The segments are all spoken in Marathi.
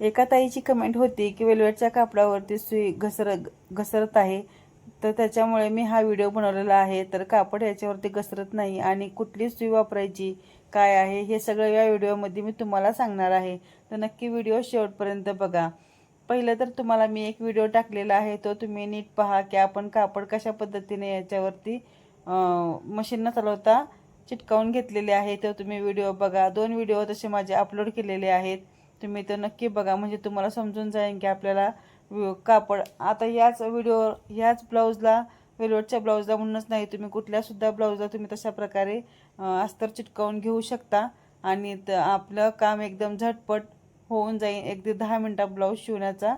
एका ताईची कमेंट होती की वेलवेटच्या कापडावरती सुई घसर घसरत आहे. तर त्याच्यामुळे मी हा व्हिडिओ बनवलेला आहे. तर कापड याच्यावरती घसरत नाही आणि कुठली सुई वापरायची काय आहे हे सगळं या व्हिडिओमध्ये मी तुम्हाला सांगणार आहे. तर नक्की व्हिडिओ शेवटपर्यंत बघा. पहिलं तर तुम्हाला मी एक व्हिडिओ टाकलेला आहे. तो तुम्ही नीट पहा की आपण कापड कशा पद्धतीने याच्यावरती मशीन न चालवता चिटकावून घेतलेले आहे. तो तुम्ही व्हिडिओ बघा. दोन व्हिडिओ तसे माझे अपलोड केलेले आहेत. तुम्ही तर नक्की बघा म्हणजे तुम्हाला समजून जाईल की आपल्याला कापड आता याच व्हिडिओ ह्याच ब्लाऊजला वेलवेटच्या ब्लाऊजला म्हणूनच नाही तुम्ही कुठल्यासुद्धा ब्लाऊजला तुम्ही तशा प्रकारे अस्तर चिटकावून घेऊ शकता. आणि आपलं काम एकदम झटपट होऊन जाईल. एक ते दहा मिनटात ब्लाऊज शिवण्याचा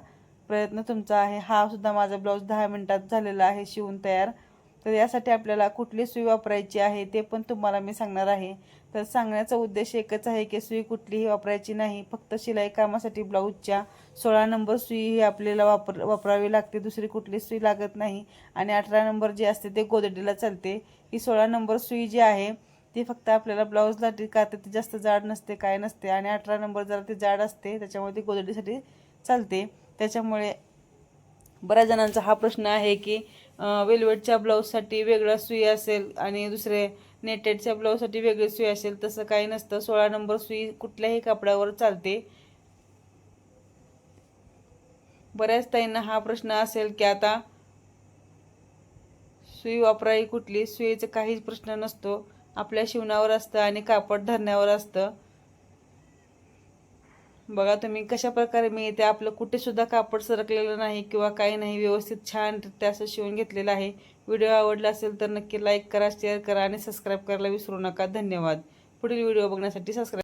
प्रयत्न तुमचा आहे. हा सुद्धा माझा ब्लाऊज दहा मिनटात झालेला आहे शिवून तयार. तर यासाठी आपल्याला कुठली सुई वापरायची आहे ते पण तुम्हाला मी सांगणार आहे. तर सांगण्याचा उद्देश एकच आहे की सुई कुठलीही वापरायची नाही फक्त शिलाई कामासाठी ब्लाऊजच्या सोळा नंबर सुई ही आपल्याला वापर वापरावी लागते दुसरी कुठली सुई लागत नाही. आणि अठरा नंबर जी असते ते गोदडीला चालते. ही सोळा नंबर सुई जी आहे ती फक्त आपल्याला ब्लाऊजला का तर ती जास्त जाड नसते काय नसते. आणि अठरा नंबर जरा ती जाड असते त्याच्यामुळे ती गोदडीसाठी चालते. त्याच्यामुळे बऱ्याच जणांचा हा प्रश्न आहे की वेलवेटच्या ब्लाऊजसाठी वेगळा सुई असेल आणि दुसरे नेटेडच्या ब्लाऊजसाठी वेगळी सुई असेल तसं काही नसतं. सोळा नंबर सुई कुठल्याही कापडावर चालते. बऱ्याच ताईंना हा प्रश्न असेल की आता सुई वापराई कुठली? सुईचा काहीच प्रश्न नसतो. आपल्या शिवणावर असतं आणि कापड धरण्यावर असतं. बघा तुम्ही कशा प्रकारे मी इथे आपलं कुठे सुद्धा कापड सरकलेलं नाही किंवा काही नाही. व्यवस्थित छान ते असं शिवून घेतलेलं आहे. व्हिडिओ आवडला असेल तर नक्की लाईक करा शेअर करा आणि सबस्क्राईब करायला विसरू नका. धन्यवाद. पुढील व्हिडिओ बघण्यासाठी सबस्क्राईब